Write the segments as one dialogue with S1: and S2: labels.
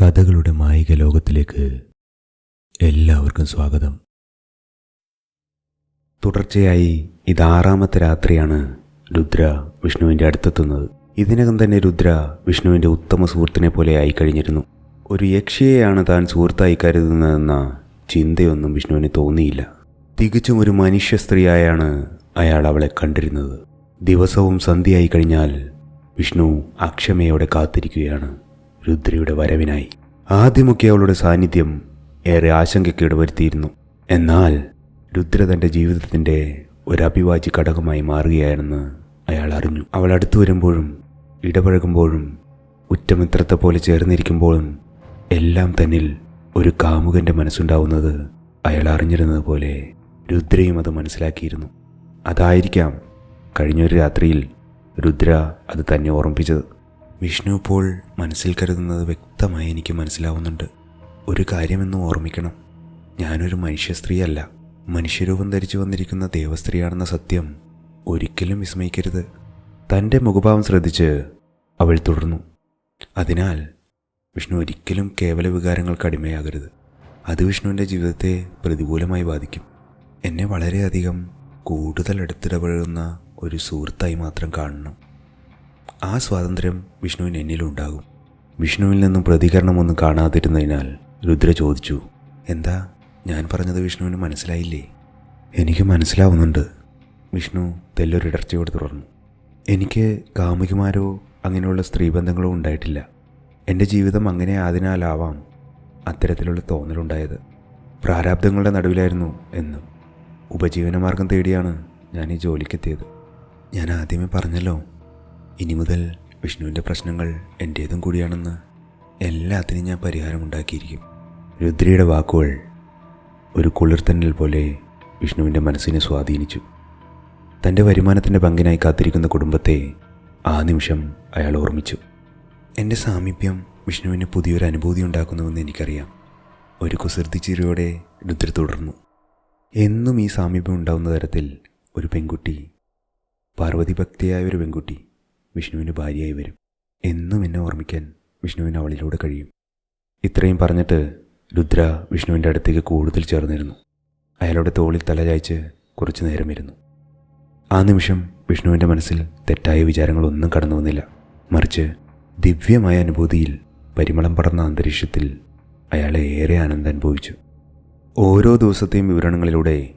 S1: കഥകളുടെ മായിക ലോകത്തിലേക്ക് എല്ലാവർക്കും സ്വാഗതം. തുടർച്ചയായി ഇത് ആറാമത്തെ രാത്രിയാണ് രുദ്ര വിഷ്ണുവിന്റെ അടുത്തെത്തുന്നത്. ഇതിനകം തന്നെ രുദ്ര വിഷ്ണുവിന്റെ ഉത്തമ സുഹൃത്തിനെ പോലെ ആയി കഴിഞ്ഞിരുന്നു ഒരു യക്ഷിയെയാണ് താൻ സുഹൃത്തായി കരുതുന്നതെന്ന ചിന്തയൊന്നും വിഷ്ണുവിന് തോന്നിയില്ല. തികച്ചും ഒരു മനുഷ്യ സ്ത്രീയായാണ് അയാൾ അവളെ കണ്ടിരുന്നത്. ദിവസവും സന്ധ്യയായി കഴിഞ്ഞാൽ വിഷ്ണു അക്ഷമയോടെ കാത്തിരിക്കുകയാണ്. രുദ്രയുടെ വരവിനായി. ആദ്യമൊക്കെ അവളുടെ സാന്നിധ്യം ഏറെ ആശങ്കയ്ക്ക് വരുത്തിയിരുന്നു. എന്നാൽ രുദ്ര തന്റെ ജീവിതത്തിന്റെ ഒരു അഭിവാജ്യ ഘടകമായി മാറുകയാണെന്ന് അയാൾ അറിഞ്ഞു. അവൾ അടുത്തു വരുമ്പോഴും ഇടപഴകുമ്പോഴും ഉറ്റമിത്രത്തെ പോലെ ചേർന്നിരിക്കുമ്പോഴും എല്ലാം തന്നിൽ ഒരു കാമുകന്റെ മനസ്സുണ്ടാവുന്നത് അയാൾ അറിഞ്ഞിരുന്നത് പോലെ രുദ്രയും അത് മനസ്സിലാക്കിയിരുന്നു. അതായിരിക്കാം കഴിഞ്ഞൊരു രാത്രിയിൽ രുദ്ര അത് തന്നെ ഓർമ്മിപ്പിച്ചത്. വിഷ്ണു ഇപ്പോൾ മനസ്സിൽ കരുതുന്നത് വ്യക്തമായി എനിക്ക് മനസ്സിലാവുന്നുണ്ട്. ഒരു കാര്യമെന്നും ഓർമ്മിക്കണം. ഞാനൊരു മനുഷ്യ സ്ത്രീയല്ല. മനുഷ്യരൂപം ധരിച്ചു വന്നിരിക്കുന്ന ദേവസ്ത്രീയാണെന്ന സത്യം ഒരിക്കലും വിസ്മയിക്കരുത്. തന്റെ മുഖഭാവം ശ്രദ്ധിച്ച് അവൾ തുടർന്നു. അതിനാൽ വിഷ്ണു ഒരിക്കലും കേവല വികാരങ്ങൾക്ക് അടിമയാകരുത്. അത് വിഷ്ണുവിന്റെ ജീവിതത്തെ പ്രതികൂലമായി ബാധിക്കും. എന്നെ വളരെയധികം കൂടുതൽ അടുത്തിടപഴകുന്ന ഒരു സുഹൃത്തായി മാത്രം കാണണം. ആ സ്വാതന്ത്ര്യം വിഷ്ണുവിന് എന്നിലുണ്ടാകും. വിഷ്ണുവിൽ നിന്നും പ്രതികരണമൊന്നും കാണാതിരുന്നതിനാൽ രുദ്ര ചോദിച്ചു എന്താ? ഞാൻ പറഞ്ഞത് വിഷ്ണുവിന് മനസ്സിലായില്ലേ? എനിക്ക് മനസ്സിലാവുന്നുണ്ട്. വിഷ്ണു തെല്ലൊരിടർച്ചയോട് തുടർന്നു എനിക്ക് കാമുകിമാരോ അങ്ങനെയുള്ള സ്ത്രീബന്ധങ്ങളോ ഉണ്ടായിട്ടില്ല. എന്റെ ജീവിതം അങ്ങനെ ആതിനാലാവാം അത്തരത്തിലുള്ള തോന്നലുണ്ടായത്. പ്രാരാബ്ദങ്ങളുടെ നടുവിലായിരുന്നു എന്നും ഉപജീവനമാർഗം തേടിയാണ് ഞാൻ ഈ ജോലിക്കെത്തിയത്. ഞാൻ ആദ്യമേ പറഞ്ഞല്ലോ ഇനി മുതൽ വിഷ്ണുവിന്റെ പ്രശ്നങ്ങൾ എന്റേതും കൂടിയാണെന്ന് എല്ലാത്തിനും ഞാൻ പരിഹാരമുണ്ടാക്കിയിരിക്കും. രുദ്രയുടെ വാക്കുകൾ ഒരു കുളിർത്തന്നൽ പോലെ വിഷ്ണുവിന്റെ മനസ്സിനെ സ്വാധീനിച്ചു. തന്റെ വരുമാനത്തിന്റെ പങ്കിനായി കാത്തിരിക്കുന്ന കുടുംബത്തെ ആ നിമിഷം അയാൾ ഓർമ്മിച്ചു. എന്റെ സാമീപ്യം വിഷ്ണുവിന് പുതിയൊരു അനുഭൂതി ഉണ്ടാക്കുന്നുവെന്ന് എനിക്കറിയാം. ഒരു കുസൃതി ചിരിയോടെ രുദ്ര തുടർന്നു. എന്നും ഈ സാമീപ്യം ഉണ്ടാവുന്ന തരത്തിൽ ഒരു പെൺകുട്ടി പാർവതി ഭക്തിയായ ഒരു പെൺകുട്ടി വിഷ്ണുവിന് ഭാര്യയായി വരും. എന്നും എന്നെ ഓർമ്മിക്കാൻ വിഷ്ണുവിന് അവളിലൂടെ കഴിയും. ഇത്രയും പറഞ്ഞിട്ട് രുദ്ര വിഷ്ണുവിന്റെ അടുത്തേക്ക് കൂടുതൽ ചേർന്നിരുന്നു. അയാളുടെ തോളിൽ തല ചായ്ച്ച് കുറച്ചു നേരം ഇരുന്നു ആ നിമിഷം വിഷ്ണുവിന്റെ മനസ്സിൽ തെറ്റായ വിചാരങ്ങളൊന്നും കടന്നു വന്നില്ല. മറിച്ച് ദിവ്യമായ അനുഭൂതിയിൽ പരിമളം പടർന്ന അന്തരീക്ഷത്തിൽ അയാളെ ഏറെ ആനന്ദം അനുഭവിച്ചു. ഓരോ ദിവസത്തെയും വിവരണങ്ങളിലൂടെ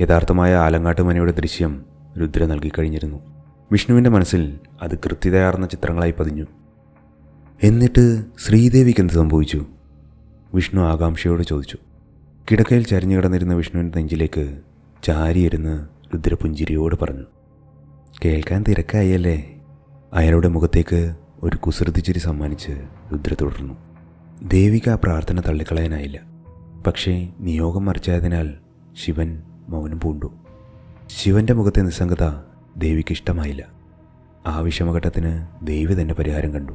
S1: യഥാർത്ഥമായ ആലങ്ങാട്ടുമനയുടെ ദൃശ്യം രുദ്ര നൽകിക്കഴിഞ്ഞിരുന്നു. വിഷ്ണുവിന്റെ മനസ്സിൽ അത് കൃത്യതയാർന്ന ചിത്രങ്ങളായി പതിഞ്ഞു. എന്നിട്ട് ശ്രീദേവിക്ക് എന്ത് സംഭവിച്ചു? വിഷ്ണു ആകാംക്ഷയോട് ചോദിച്ചു. കിടക്കയിൽ ചരിഞ്ഞു കിടന്നിരുന്ന വിഷ്ണുവിന്റെ നെഞ്ചിലേക്ക് ചാരിയിരുന്ന് രുദ്രപുഞ്ചിരിയോട് പറഞ്ഞു. കേൾക്കാൻ തിരക്കായല്ലേ? അയാളുടെ മുഖത്തേക്ക് ഒരു കുസൃതിച്ചിരി സമ്മാനിച്ച് രുദ്ര തുടർന്നു. ദേവിക്ക് ആ പ്രാർത്ഥന തള്ളിക്കളയാനായില്ല. പക്ഷേ നിയോഗം മറിച്ചായതിനാൽ ശിവൻ മൗനം പൂണ്ടു. ശിവന്റെ മുഖത്തെ നിസ്സംഗത ദേവിക്ക് ഇഷ്ടമായില്ല. ആ വിഷമഘട്ടത്തിന് ദേവി തന്നെ പരിഹാരം കണ്ടു.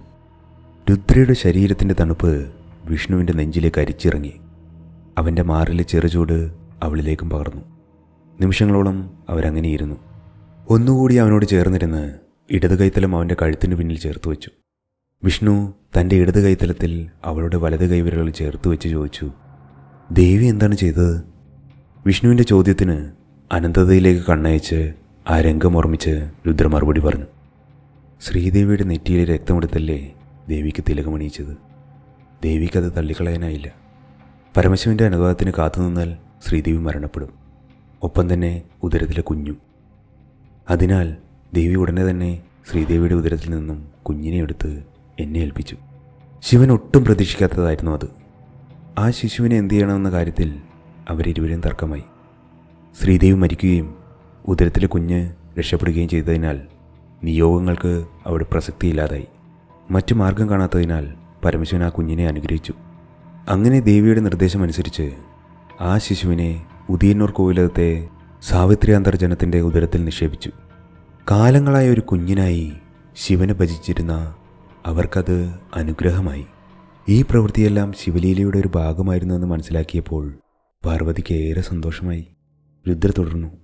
S1: രുദ്രയുടെ ശരീരത്തിന്റെ തണുപ്പ് വിഷ്ണുവിന്റെ നെഞ്ചിലേക്ക് അരിച്ചിറങ്ങി. അവന്റെ മാറിലെ ചെറുചൂട് അവളിലേക്കും പകർന്നു. നിമിഷങ്ങളോളം അവരങ്ങനെ ഇരുന്നു. ഒന്നുകൂടി അവനോട് ചേർന്നിരുന്ന് ഇടത് കൈത്തലം അവന്റെ കഴുത്തിന് പിന്നിൽ ചേർത്ത് വെച്ചു. വിഷ്ണു തന്റെ ഇടത് കൈത്തലത്തിൽ അവളുടെ വലത് കൈവിരലുകൾ ചേർത്ത് വെച്ച് ചോദിച്ചു ദേവി എന്താണ് ചെയ്തത്? വിഷ്ണുവിന്റെ ചോദ്യത്തിന് അനന്തതയിലേക്ക് കണ്ണയച്ച് ആ രംഗം ഓർമ്മിച്ച് രുദ്ര മറുപടി പറഞ്ഞു ശ്രീദേവിയുടെ നെറ്റിയിലെ രക്തമെടുത്തല്ലേ ദേവിക്ക് തിലകമണിയിച്ചത് ദേവിക്കത് തള്ളിക്കളയാനായില്ല. പരമശിവന്റെ അനുവാദത്തിന് കാത്തുനിന്നാൽ ശ്രീദേവി മരണപ്പെടും. ഒപ്പം തന്നെ ഉദരത്തിലെ കുഞ്ഞും. അതിനാൽ ദേവി ഉടനെ തന്നെ ശ്രീദേവിയുടെ ഉദരത്തിൽ നിന്നും കുഞ്ഞിനെ എടുത്ത് എന്നെ ഏൽപ്പിച്ചു. ശിവൻ ഒട്ടും പ്രതീക്ഷിക്കാത്തതായിരുന്നു അത്. ആ ശിശുവിനെ എന്തു ചെയ്യണമെന്ന കാര്യത്തിൽ അവരിരുവരും തർക്കമായി. ശ്രീദേവി മരിക്കുകയും ഉദരത്തിലെ കുഞ്ഞ് രക്ഷപ്പെടുകയും ചെയ്തതിനാൽ നിയോഗങ്ങൾക്ക് അവിടെ പ്രസക്തിയില്ലാതായി. മറ്റു മാർഗം കാണാത്തതിനാൽ പരമശിവൻ ആ കുഞ്ഞിനെ അനുഗ്രഹിച്ചു. അങ്ങനെ ദേവിയുടെ നിർദ്ദേശമനുസരിച്ച് ആ ശിശുവിനെ ഉദയന്നൂർ കോവിലകത്തെ സാവിത്രി അന്തർജനത്തിന്റെ ഉദരത്തിൽ നിക്ഷേപിച്ചു. കാലങ്ങളായ ഒരു കുഞ്ഞിനായി ശിവനെ ഭജിച്ചിരുന്ന അവർക്കത് അനുഗ്രഹമായി. ഈ പ്രവൃത്തിയെല്ലാം ശിവലീലയുടെ ഒരു ഭാഗമായിരുന്നു എന്ന് മനസ്സിലാക്കിയപ്പോൾ പാർവതിക്ക് ഏറെ സന്തോഷമായി. രുദ്ര തുടർന്നു.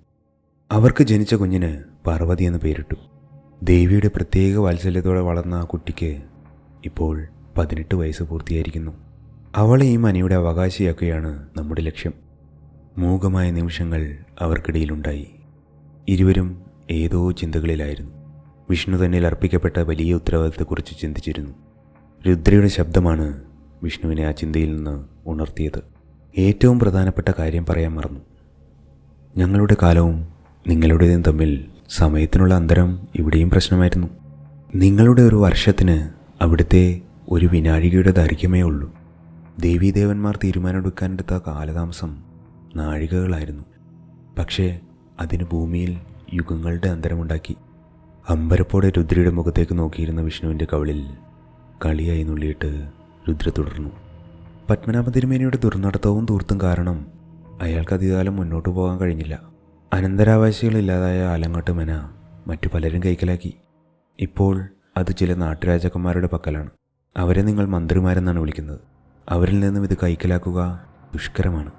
S1: അവർക്ക് ജനിച്ച കുഞ്ഞിന് പാർവതി എന്ന് പേരിട്ടു. ദേവിയുടെ പ്രത്യേക വാത്സല്യത്തോടെ വളർന്ന ആ കുട്ടിക്ക് ഇപ്പോൾ പതിനെട്ട് വയസ്സ് പൂർത്തിയായിരിക്കുന്നു. അവളെ ഈ മനിയുടെ അവകാശിയാക്കുകയാണ് നമ്മുടെ ലക്ഷ്യം. മൂകമായ നിമിഷങ്ങൾ അവർക്കിടയിലുണ്ടായി. ഇരുവരും ഏതോ ചിന്തകളിലായിരുന്നു. വിഷ്ണു തന്നിൽ അർപ്പിക്കപ്പെട്ട വലിയ ഉത്തരവാദിത്തത്തെക്കുറിച്ച് ചിന്തിച്ചിരുന്നു. രുദ്രയുടെ ശബ്ദമാണ് വിഷ്ണുവിനെ ആ ചിന്തയിൽ നിന്ന് ഉണർത്തിയത്. ഏറ്റവും പ്രധാനപ്പെട്ട കാര്യം പറയാൻ മറന്നു. ഞങ്ങളുടെ കാലവും നിങ്ങളുടേതും തമ്മിൽ സമയത്തിനുള്ള അന്തരം ഇവിടെയും പ്രശ്നമായിരുന്നു. നിങ്ങളുടെ ഒരു വർഷത്തിന് അവിടുത്തെ ഒരു വിനാഴികയുടെ ദൈർഘ്യമേ ഉള്ളൂ. ദേവീദേവന്മാർ തീരുമാനമെടുക്കാനെടുത്ത കാലതാമസം നാഴികകളായിരുന്നു. പക്ഷേ അതിന് ഭൂമിയിൽ യുഗങ്ങളുടെ അന്തരമുണ്ടാക്കി. അമ്പരപ്പോടെ രുദ്രയുടെ മുഖത്തേക്ക് നോക്കിയിരുന്ന വിഷ്ണുവിന്റെ കവളിൽ കളിയായി നുള്ളിയിട്ട് രുദ്ര തുടർന്നു. പത്മനാഭ തിരുമേനിയുടെ ദുർനടത്തവും തൂർത്തും കാരണം അയാൾക്ക് അധികാലം മുന്നോട്ട് പോകാൻ കഴിഞ്ഞില്ല. അനന്തരാവാസികളില്ലാതായ ആലങ്ങോട്ട് മെന മറ്റു പലരും കൈക്കലാക്കി. ഇപ്പോൾ അത് ചില നാട്ടുരാജാക്കന്മാരുടെ പക്കലാണ്. അവരെ നിങ്ങൾ മന്ത്രിമാരെന്നാണ് വിളിക്കുന്നത്. അവരിൽ നിന്നും ഇത് കൈക്കലാക്കുക ദുഷ്കരമാണ്.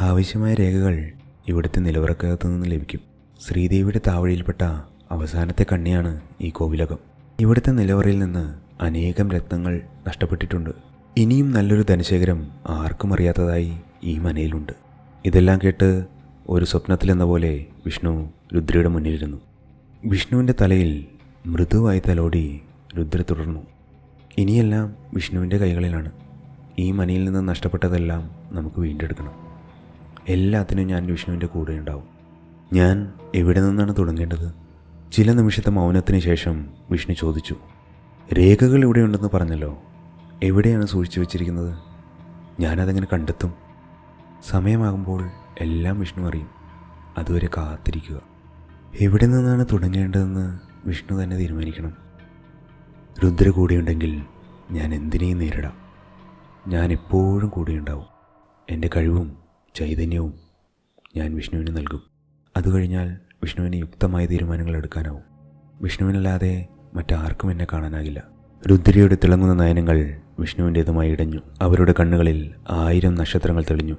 S1: ആവശ്യമായ രേഖകൾ ഇവിടുത്തെ നിലവറക്കകത്തു നിന്ന് ലഭിക്കും. ശ്രീദേവിയുടെ താവഴിയിൽപ്പെട്ട അവസാനത്തെ കണ്ണിയാണ് ഈ കോവിലകം. ഇവിടുത്തെ നിലവറയിൽ നിന്ന് അനേകം രത്നങ്ങൾ നഷ്ടപ്പെട്ടിട്ടുണ്ട്. ഇനിയും നല്ലൊരു ധനശേഖരം ആർക്കും അറിയാത്തതായി ഈ മനയിലുണ്ട്. ഇതെല്ലാം കേട്ട് ഒരു സ്വപ്നത്തിലെന്ന പോലെ വിഷ്ണു രുദ്രയുടെ മുന്നിലിരുന്നു. വിഷ്ണുവിന്റെ തലയിൽ മൃദുവായി തലോടി രുദ്ര തുടർന്നു. ഇനിയെല്ലാം വിഷ്ണുവിന്റെ കൈകളിലാണ്. ഈ മനിയിൽ നിന്ന് നഷ്ടപ്പെട്ടതെല്ലാം നമുക്ക് വീണ്ടെടുക്കണം. എല്ലാത്തിനും ഞാൻ വിഷ്ണുവിന്റെ കൂടെ ഉണ്ടാവും. ഞാൻ എവിടെ നിന്നാണ് തുടങ്ങേണ്ടത്? ചില നിമിഷത്തെ മൗനത്തിന് ശേഷം വിഷ്ണു ചോദിച്ചു. രേഖകൾ ഇവിടെയുണ്ടെന്ന് പറഞ്ഞല്ലോ. എവിടെയാണ് സൂക്ഷിച്ചു വെച്ചിരിക്കുന്നത്? ഞാനതെങ്ങനെ കണ്ടെത്തും? സമയമാകുമ്പോൾ എല്ലാം വിഷ്ണു അറിയും. അതുവരെ കാത്തിരിക്കുക. എവിടെ നിന്നാണ് തുടങ്ങേണ്ടതെന്ന് വിഷ്ണു തന്നെ തീരുമാനിക്കണം. രുദ്ര കൂടെയുണ്ടെങ്കിൽ ഞാൻ എന്തിനേയും നേരിടാം. ഞാൻ എപ്പോഴും കൂടെയുണ്ടാവും. എന്റെ കഴിവും ചൈതന്യവും ഞാൻ വിഷ്ണുവിന് നൽകും. അത് കഴിഞ്ഞാൽ വിഷ്ണുവിന് യുക്തമായ തീരുമാനങ്ങൾ എടുക്കാനാവും. വിഷ്ണുവിനല്ലാതെ മറ്റാർക്കും എന്നെ കാണാനാകില്ല. രുദ്രയുടെ തിളങ്ങുന്ന നയനങ്ങൾ വിഷ്ണുവിന്റേതുമായി ഇടഞ്ഞു. അവരുടെ കണ്ണുകളിൽ ആയിരം നക്ഷത്രങ്ങൾ തെളിഞ്ഞു.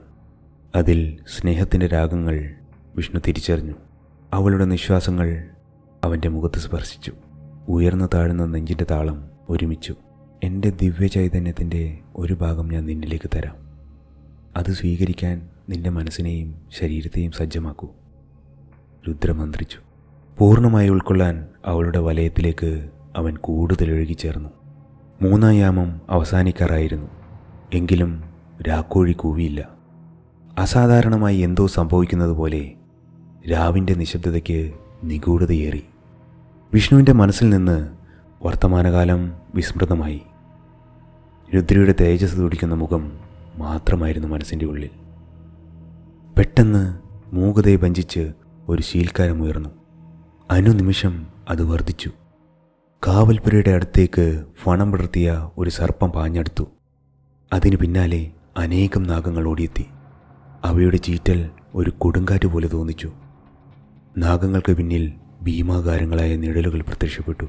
S1: അതിൽ സ്നേഹത്തിന്റെ രാഗങ്ങൾ വിഷ്ണു തിരിച്ചറിഞ്ഞു. അവളുടെ നിശ്വാസങ്ങൾ അവന്റെ മുഖത്ത് സ്പർശിച്ചു. ഉയർന്നു താഴ്ന്ന നെഞ്ചിന്റെ താളം ഒരുമിച്ചു. എന്റെ ദിവ്യ ചൈതന്യത്തിന്റെ ഒരു ഭാഗം ഞാൻ നിന്നിലേക്ക് തരാം. അത് സ്വീകരിക്കാൻ നിന്റെ മനസ്സിനെയും ശരീരത്തെയും സജ്ജമാക്കൂ. രുദ്രമന്ത്രിച്ചു പൂർണമായി ഉൾക്കൊള്ളാൻ അവളുടെ വലയത്തിലേക്ക് അവൻ കൂടുതൽ ഒഴുകിച്ചേർന്നു. മൂന്നാം യാമം അവസാനിക്കാറായിരുന്നു. എങ്കിലും രാക്കോഴി കൂവിയില്ല. അസാധാരണമായി എന്തോ സംഭവിക്കുന്നത് പോലെ രാവിന്റെ നിശബ്ദതയ്ക്ക് നിഗൂഢതയേറി. വിഷ്ണുവിന്റെ മനസ്സിൽ നിന്ന് വർത്തമാനകാലം വിസ്മൃതമായി. രുദ്രയുടെ തേജസ് തുടിക്കുന്ന മുഖം മാത്രമായിരുന്നു മനസ്സിന്റെ ഉള്ളിൽ. പെട്ടെന്ന് മൂകതയെ ഭഞ്ചിച്ച് ഒരു ശീൽക്കാരം ഉയർന്നു. അനുനിമിഷം അത് വർദ്ധിച്ചു. കാവൽപുരയുടെ അടുത്തേക്ക് ഫണം പടർത്തിയ ഒരു സർപ്പം പാഞ്ഞെടുത്തു. അതിനു പിന്നാലെ അനേകം നാഗങ്ങൾ ഓടിയെത്തി. അവയുടെ ചീറ്റൽ ഒരു കൊടുങ്കാറ്റ് പോലെ തോന്നിച്ചു. നാഗങ്ങൾക്ക് പിന്നിൽ ഭീമാകാരങ്ങളായ നിഴലുകൾ പ്രത്യക്ഷപ്പെട്ടു.